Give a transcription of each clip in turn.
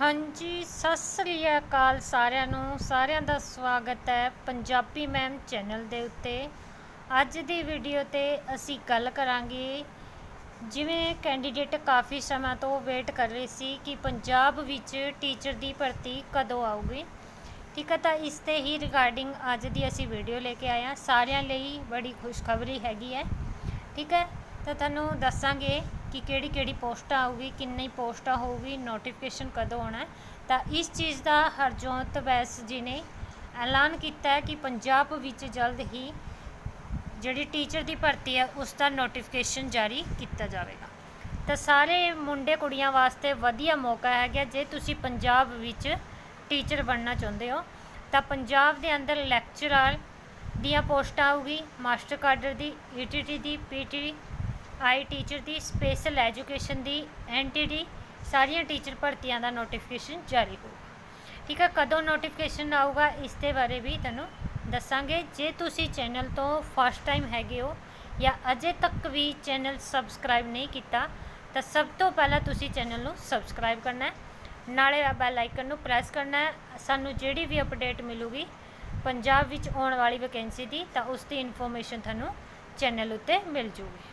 ਹਾਂਜੀ, ਸਤਿ ਸ੍ਰੀ ਅਕਾਲ ਸਾਰਿਆਂ ਨੂੰ। ਸਾਰਿਆਂ ਦਾ ਸਵਾਗਤ ਹੈ ਪੰਜਾਬੀ ਮੈਮ ਚੈਨਲ ਦੇ ਉੱਤੇ। ਅੱਜ ਦੀ ਵੀਡੀਓ ਤੇ ਅਸੀਂ ਗੱਲ ਕਰਾਂਗੇ ਜਿਵੇਂ ਕੈਂਡੀਡੇਟ ਕਾਫੀ ਸਮਾਂ ਤੋਂ ਵੇਟ ਕਰ ਰਹੇ ਸੀ ਕਿ ਪੰਜਾਬ ਵਿੱਚ ਟੀਚਰ ਦੀ ਭਰਤੀ ਕਦੋਂ ਆਊਗੀ। ਠੀਕ ਹੈ, ਤਾਂ ਇਸ ਤੇ ਹੀ ਰਿਗਾਰਡਿੰਗ ਅੱਜ ਦੀ ਅਸੀਂ ਵੀਡੀਓ ਲੈ ਕੇ ਆਏ ਹਾਂ। ਸਾਰਿਆਂ ਲਈ ਬੜੀ ਖੁਸ਼ਖਬਰੀ ਹੈਗੀ ਹੈ। ਠੀਕ ਹੈ, ਤਾਂ ਤੁਹਾਨੂੰ ਦੱਸਾਂਗੇ ਕਿ ਕਿਹੜੀ ਕਿਹੜੀ ਪੋਸਟਾਂ ਆਊਗੀ, ਕਿੰਨੀ ਪੋਸਟਾਂ ਹੋਊਗੀ ਨੋਟੀਫਿਕੇਸ਼ਨ ਕਦੋਂ ਆਉਣਾ ਤਾਂ ਇਸ ਚੀਜ਼ ਦਾ ਹਰਜੋਤ ਵੈਸ ਜੀ ਨੇ ਐਲਾਨ ਕੀਤਾ ਹੈ ਕਿ ਪੰਜਾਬ ਵਿੱਚ ਜਲਦ ਹੀ ਜਿਹੜੀ ਟੀਚਰ ਦੀ ਭਰਤੀ ਹੈ, ਉਸ ਦਾ ਨੋਟੀਫਿਕੇਸ਼ਨ ਜਾਰੀ ਕੀਤਾ ਜਾਵੇਗਾ। ਤਾਂ ਸਾਰੇ ਮੁੰਡੇ ਕੁੜੀਆਂ ਵਾਸਤੇ ਵਧੀਆ ਮੌਕਾ ਹੈਗਾ, ਜੇ ਤੁਸੀਂ ਪੰਜਾਬ ਵਿੱਚ ਟੀਚਰ ਬਣਨਾ ਚਾਹੁੰਦੇ ਹੋ, ਤਾਂ ਪੰਜਾਬ ਦੇ ਅੰਦਰ ਲੈਕਚਰਰ ਦੀਆਂ ਪੋਸਟਾਂ ਆਊਗੀ ਮਾਸਟਰ ਕਾਡਰ ਦੀ ਈਟੀਟੀ ਦੀ ਪੀਟੀ ਆਈ ਟੀਚਰ ਦੀ ਸਪੈਸ਼ਲ ਐਜੂਕੇਸ਼ਨ ਦੀ ਐਨਟੀਡੀ, ਸਾਰੀਆਂ ਟੀਚਰ ਭਰਤੀਆਂ ਦਾ ਨੋਟੀਫਿਕੇਸ਼ਨ ਜਾਰੀ ਹੋਊਗਾ ਠੀਕ ਹੈ ਕਦੋਂ ਨੋਟੀਫਿਕੇਸ਼ਨ ਆਊਗਾ, ਇਸ ਦੇ ਬਾਰੇ ਵੀ ਤੁਹਾਨੂੰ ਦੱਸਾਂਗੇ। ਜੇ ਤੁਸੀਂ ਚੈਨਲ ਤੋਂ ਫਸਟ ਟਾਈਮ ਹੈਗੇ ਹੋ ਜਾਂ ਅਜੇ ਤੱਕ ਵੀ ਚੈਨਲ ਸਬਸਕ੍ਰਾਈਬ ਨਹੀਂ ਕੀਤਾ, ਤਾਂ ਸਭ ਤੋਂ ਪਹਿਲਾਂ ਤੁਸੀਂ ਚੈਨਲ ਨੂੰ ਸਬਸਕ੍ਰਾਈਬ ਕਰਨਾ ਹੈ। ਨਾਲੇ ਬੈਲ ਆਈਕਨ ਨੂੰ ਪ੍ਰੈਸ ਕਰਨਾ ਹੈ। ਸਾਨੂੰ ਜਿਹੜੀ ਵੀ ਅਪਡੇਟ ਮਿਲੂਗੀ, ਪੰਜਾਬ ਵਿੱਚ ਆਉਣ ਵਾਲੀ ਵੈਕੈਂਸੀ ਦੀ, ਤਾਂ ਉਸ ਦੀ ਇਨਫੋਰਮੇਸ਼ਨ ਤੁਹਾਨੂੰ ਚੈਨਲ ਉੱਤੇ ਮਿਲ ਜੂਗੀ।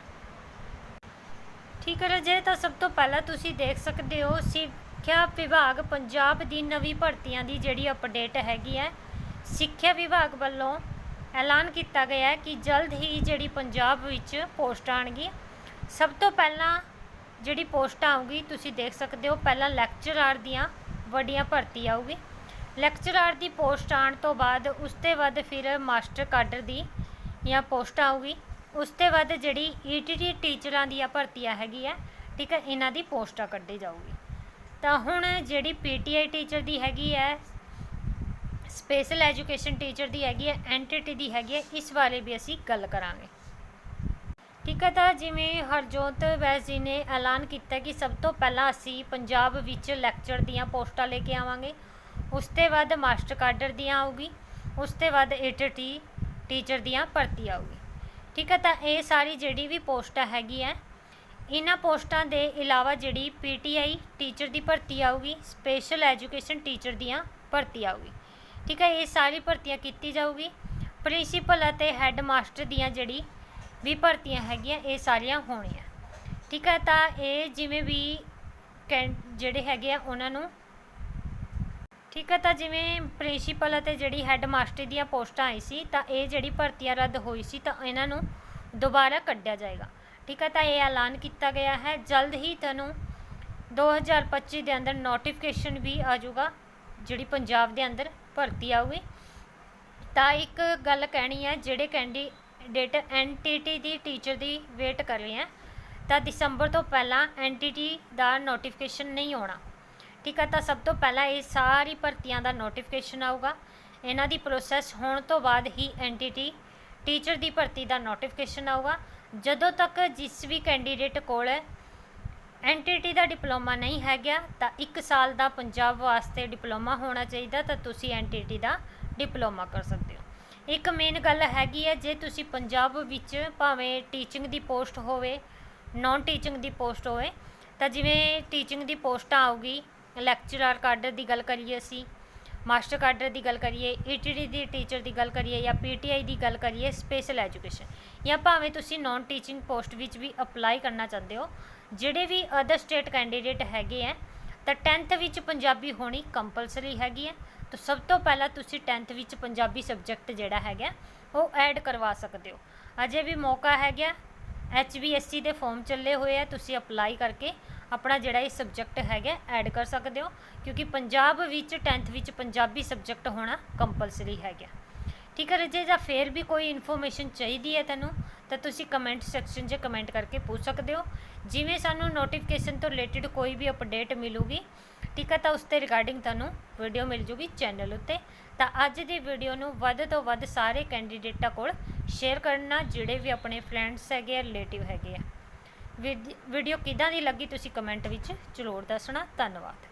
ਠੀਕ ਹੈ ਰਾਜੇ ਤਾਂ ਸਭ ਤੋਂ ਪਹਿਲਾਂ ਤੁਸੀਂ ਦੇਖ ਸਕਦੇ ਹੋ, ਸਿੱਖਿਆ ਵਿਭਾਗ ਪੰਜਾਬ ਦੀ ਨਵੀਂ ਭਰਤੀਆਂ ਦੀ ਜਿਹੜੀ ਅਪਡੇਟ ਹੈਗੀ ਹੈ, ਸਿੱਖਿਆ ਵਿਭਾਗ ਵੱਲੋਂ ਐਲਾਨ ਕੀਤਾ ਗਿਆ ਹੈ ਕਿ ਜਲਦ ਹੀ ਜਿਹੜੀ ਪੰਜਾਬ ਵਿੱਚ ਪੋਸਟ ਆਣਗੀ ਸਭ ਤੋਂ ਪਹਿਲਾਂ ਜਿਹੜੀ ਪੋਸਟਾਂ ਆਊਗੀ, ਤੁਸੀਂ ਦੇਖ ਸਕਦੇ ਹੋ, ਪਹਿਲਾਂ ਲੈਕਚਰਰ ਦੀਆਂ ਵੱਡੀਆਂ ਭਰਤੀ ਆਊਗੀ। ਲੈਕਚਰਰ ਦੀ ਪੋਸਟ ਆਉਣ ਤੋਂ ਬਾਅਦ, ਉਸ ਤੋਂ ਬਾਅਦ ਫਿਰ ਮਾਸਟਰ ਕਾਡਰ ਦੀ ਜਾਂ ਪੋਸਟ ਆਊਗੀ। ਉਸ ਤੋਂ ਬਾਅਦ ਜਿਹੜੀ ਈਟੀਟੀ ਟੀਚਰਾਂ ਦੀਆਂ ਭਰਤੀਆਂ ਹੈਗੀ ਹੈ ਠੀਕ ਹੈ, ਇਹਨਾਂ ਦੀ ਪੋਸਟਾਂ ਕੱਢੀ ਜਾਊਗੀ। ਤਾਂ ਹੁਣ ਜਿਹੜੀ ਪੀਟੀਆਈ ਟੀਚਰ ਦੀ ਹੈਗੀ ਹੈ ਸਪੈਸ਼ਲ ਐਜੂਕੇਸ਼ਨ ਟੀਚਰ ਦੀ ਹੈਗੀ ਹੈ, ਐਨਟੀਟੀ ਦੀ ਹੈਗੀ ਹੈ, ਇਸ ਬਾਰੇ ਵੀ ਅਸੀਂ ਗੱਲ ਕਰਾਂਗੇ। ਠੀਕ ਹੈ, ਤਾਂ ਜਿਵੇਂ ਹਰਜੋਤ ਵੈਸ ਜੀ ਨੇ ਐਲਾਨ ਕੀਤਾ ਕਿ ਸਭ ਤੋਂ ਪਹਿਲਾਂ ਅਸੀਂ ਪੰਜਾਬ ਵਿੱਚ ਲੈਕਚਰ ਦੀਆਂ ਪੋਸਟਾਂ ਲੈ ਕੇ ਆਵਾਂਗੇ, ਉਸ ਤੋਂ ਬਾਅਦ ਮਾਸਟਰ ਕਾਡਰ ਦੀਆਂ ਆਊਗੀ, ਉਸ ਤੋਂ ਬਾਅਦ ਏਟੀਟੀ ਟੀਚਰ ਦੀਆਂ ਭਰਤੀ ਆਊਗੀ। ਠੀਕ ਹੈ ਤਾਂ ਇਹ ਸਾਰੀ ਜਿਹੜੀ ਵੀ ਪੋਸਟਾਂ ਹੈਗੀ ਹੈ ਇਹਨਾਂ ਪੋਸਟਾਂ ਦੇ ਇਲਾਵਾ ਜਿਹੜੀ ਪੀਟੀਆਈ ਟੀਚਰ ਦੀ ਭਰਤੀ ਆਊਗੀ, ਸਪੈਸ਼ਲ ਐਜੂਕੇਸ਼ਨ ਟੀਚਰ ਦੀਆਂ ਭਰਤੀ ਆਊਗੀ। ਠੀਕ ਹੈ ਇਹ ਸਾਰੀ ਭਰਤੀਆਂ ਕੀਤੀ ਜਾਊਗੀ। ਪ੍ਰਿੰਸੀਪਲ ਅਤੇ ਹੈੱਡ ਮਾਸਟਰ ਦੀਆਂ ਜਿਹੜੀ ਵੀ ਭਰਤੀਆਂ ਹੈਗੀਆਂ, ਇਹ ਸਾਰੀਆਂ ਹੋਣੀਆਂ। ਠੀਕ ਹੈ ਤਾਂ ਇਹ ਜਿਵੇਂ ਵੀ ਕੈਂ, ਜਿਹੜੇ ਹੈਗੇ ਆ, ਉਹਨਾਂ ਨੂੰ ਠੀਕ ਹੈ ਤਾਂ ਜਿਵੇਂ ਪ੍ਰਿੰਸੀਪਲ ਅਤੇ ਜਿਹੜੀ ਹੈੱਡ ਮਾਸਟਰ ਦੀਆਂ ਪੋਸਟਾਂ ਆਈ ਸੀ, ਤਾਂ ਇਹ ਜਿਹੜੀ ਭਰਤੀਆਂ ਰੱਦ ਹੋਈ ਸੀ, ਤਾਂ ਇਹਨਾਂ ਨੂੰ ਦੁਬਾਰਾ ਕੱਢਿਆ ਜਾਏਗਾ। ਠੀਕ ਹੈ ਤਾਂ ਇਹ ਐਲਾਨ ਕੀਤਾ ਗਿਆ ਹੈ। ਜਲਦ ਹੀ ਤੁਹਾਨੂੰ 2025 ਦੇ ਅੰਦਰ ਨੋਟੀਫਿਕੇਸ਼ਨ ਵੀ ਆ ਜਾਊਗਾ, ਜਿਹੜੀ ਪੰਜਾਬ ਦੇ ਅੰਦਰ ਭਰਤੀ ਆਊਗੀ। ਤਾਂ ਇੱਕ ਗੱਲ ਕਹਿਣੀ ਹੈ, ਜਿਹੜੇ ਕੈਂਡੀਡੇਟ ਐਨਟੀਟੀ ਦੀ ਟੀਚਰ ਦੀ ਵੇਟ ਕਰ ਰਹੇ ਆ ਤਾਂ ਦਸੰਬਰ ਤੋਂ ਪਹਿਲਾਂ ਐਨਟੀਟੀ ਦਾ ਨੋਟੀਫਿਕੇਸ਼ਨ ਨਹੀਂ ਆਉਣਾ। ਠੀਕ ਹੈ ਤਾਂ ਸਭ ਤੋਂ ਪਹਿਲਾਂ ਇਹ ਸਾਰੀ ਭਰਤੀਆਂ ਦਾ ਨੋਟੀਫਿਕੇਸ਼ਨ ਆਊਗਾ। ਇਹਨਾਂ ਦੀ ਪ੍ਰੋਸੈਸ ਹੋਣ ਤੋਂ ਬਾਅਦ ਹੀ ਐਨਟੀਟੀ ਟੀਚਰ ਦੀ ਭਰਤੀ ਦਾ ਨੋਟੀਫਿਕੇਸ਼ਨ ਆਊਗਾ। ਜਦੋਂ ਤੱਕ ਜਿਸ ਵੀ ਕੈਂਡੀਡੇਟ ਕੋਲ ਐਨਟੀਟੀ ਦਾ ਡਿਪਲੋਮਾ ਨਹੀਂ ਹੈਗਾ, ਤਾਂ 1 ਸਾਲ ਦਾ ਪੰਜਾਬ ਵਾਸਤੇ ਡਿਪਲੋਮਾ ਹੋਣਾ ਚਾਹੀਦਾ, ਤਾਂ ਤੁਸੀਂ ਐਨਟੀਟੀ ਦਾ ਡਿਪਲੋਮਾ ਕਰ ਸਕਦੇ ਹੋ। ਇੱਕ ਮੇਨ ਗੱਲ ਹੈਗੀ ਹੈ, ਜੇ ਤੁਸੀਂ ਪੰਜਾਬ ਵਿੱਚ ਭਾਵੇਂ ਟੀਚਿੰਗ ਦੀ ਪੋਸਟ ਹੋਵੇ ਨਾਨ ਟੀਚਿੰਗ ਦੀ ਪੋਸਟ ਹੋਵੇ, ਤਾਂ ਜਿਵੇਂ ਟੀਚਿੰਗ ਦੀ ਪੋਸਟਾਂ ਆਊਗੀ ਲੈਕਚਰਰ ਕਾਡਰ ਦੀ ਗੱਲ ਕਰੀਏ ਅਸੀਂ ਮਾਸਟਰ ਕਾਡਰ ਦੀ ਗੱਲ ਕਰੀਏ ਈਟੀਡੀ ਦੀ ਟੀਚਰ ਦੀ ਗੱਲ ਕਰੀਏ ਜਾਂ ਪੀਟੀਆਈ ਦੀ ਗੱਲ ਕਰੀਏ ਸਪੈਸ਼ਲ ਐਜੂਕੇਸ਼ਨ ਜਾਂ ਭਾਵੇਂ ਤੁਸੀਂ ਨਾਨ ਟੀਚਿੰਗ ਪੋਸਟ ਵਿੱਚ ਵੀ ਅਪਲਾਈ ਕਰਨਾ ਚਾਹੁੰਦੇ ਹੋ, ਜਿਹੜੇ ਵੀ ਅਦਰ ਸਟੇਟ ਕੈਂਡੀਡੇਟ ਹੈਗੇ ਆ ਤਾਂ 10th ਵਿੱਚ ਪੰਜਾਬੀ ਹੋਣੀ ਕੰਪਲਸਰੀ ਹੈਗੀ ਹੈ ਤਾਂ ਸਭ ਤੋਂ ਪਹਿਲਾਂ ਤੁਸੀਂ 10th ਵਿੱਚ ਪੰਜਾਬੀ ਸਬਜੈਕਟ ਜਿਹੜਾ ਹੈਗਾ, ਉਹ ਐਡ ਕਰਵਾ ਸਕਦੇ ਹੋ। ਅਜੇ ਵੀ ਮੌਕਾ ਹੈਗਾ ਐਚਬੀਐਸਸੀ ਦੇ ਫਾਰਮ ਚੱਲੇ ਹੋਏ ਆ, ਤੁਸੀਂ ਅਪਲਾਈ ਕਰਕੇ ਆਪਣਾ ਜਿਹੜਾ ਇਹ ਸਬਜੈਕਟ ਹੈਗਾ ਐਡ ਕਰ ਸਕਦੇ ਹੋ, ਕਿਉਂਕਿ ਪੰਜਾਬ ਵਿੱਚ 10th ਵਿੱਚ ਪੰਜਾਬੀ ਸਬਜੈਕਟ ਹੋਣਾ ਕੰਪਲਸਰੀ ਹੈਗਾ। ਠੀਕ ਹੈ ਜੇ ਜਾਂ ਫੇਰ ਵੀ ਕੋਈ ਇਨਫੋਰਮੇਸ਼ਨ ਚਾਹੀਦੀ ਹੈ ਤੈਨੂੰ ਤਾਂ ਤੁਸੀਂ ਕਮੈਂਟ ਸੈਕਸ਼ਨ 'ਚ ਕਮੈਂਟ ਕਰਕੇ ਪੁੱਛ ਸਕਦੇ ਹੋ। ਜਿਵੇਂ ਸਾਨੂੰ ਨੋਟੀਫਿਕੇਸ਼ਨ ਤੋਂ ਰਿਲੇਟਡ ਕੋਈ ਵੀ ਅਪਡੇਟ ਮਿਲੂਗੀ ਠੀਕ ਹੈ ਤਾਂ ਉਸ ਤੇ ਰਿਗਾਰਡਿੰਗ ਤੁਹਾਨੂੰ ਵੀਡੀਓ ਮਿਲ ਜੂਗੀ ਚੈਨਲ ਉੱਤੇ। ਤਾਂ ਅੱਜ ਦੀ ਵੀਡੀਓ ਨੂੰ ਵੱਧ ਤੋਂ ਵੱਧ ਸਾਰੇ ਕੈਂਡੀਡੇਟਾਂ ਕੋਲ ਸ਼ੇਅਰ ਕਰਨਾ, ਜਿਹੜੇ ਵੀ ਆਪਣੇ ਫਰੈਂਡਸ ਹੈਗੇ ਆ ਰਿਲੇਟਿਵ ਹੈਗੇ ਆ। ਵੀਡੀਓ ਕਿਦਾਂ ਦੀ ਲੱਗੀ ਤੁਸੀਂ ਕਮੈਂਟ ਵਿੱਚ ਜ਼ਰੂਰ ਦੱਸਣਾ। ਧੰਨਵਾਦ।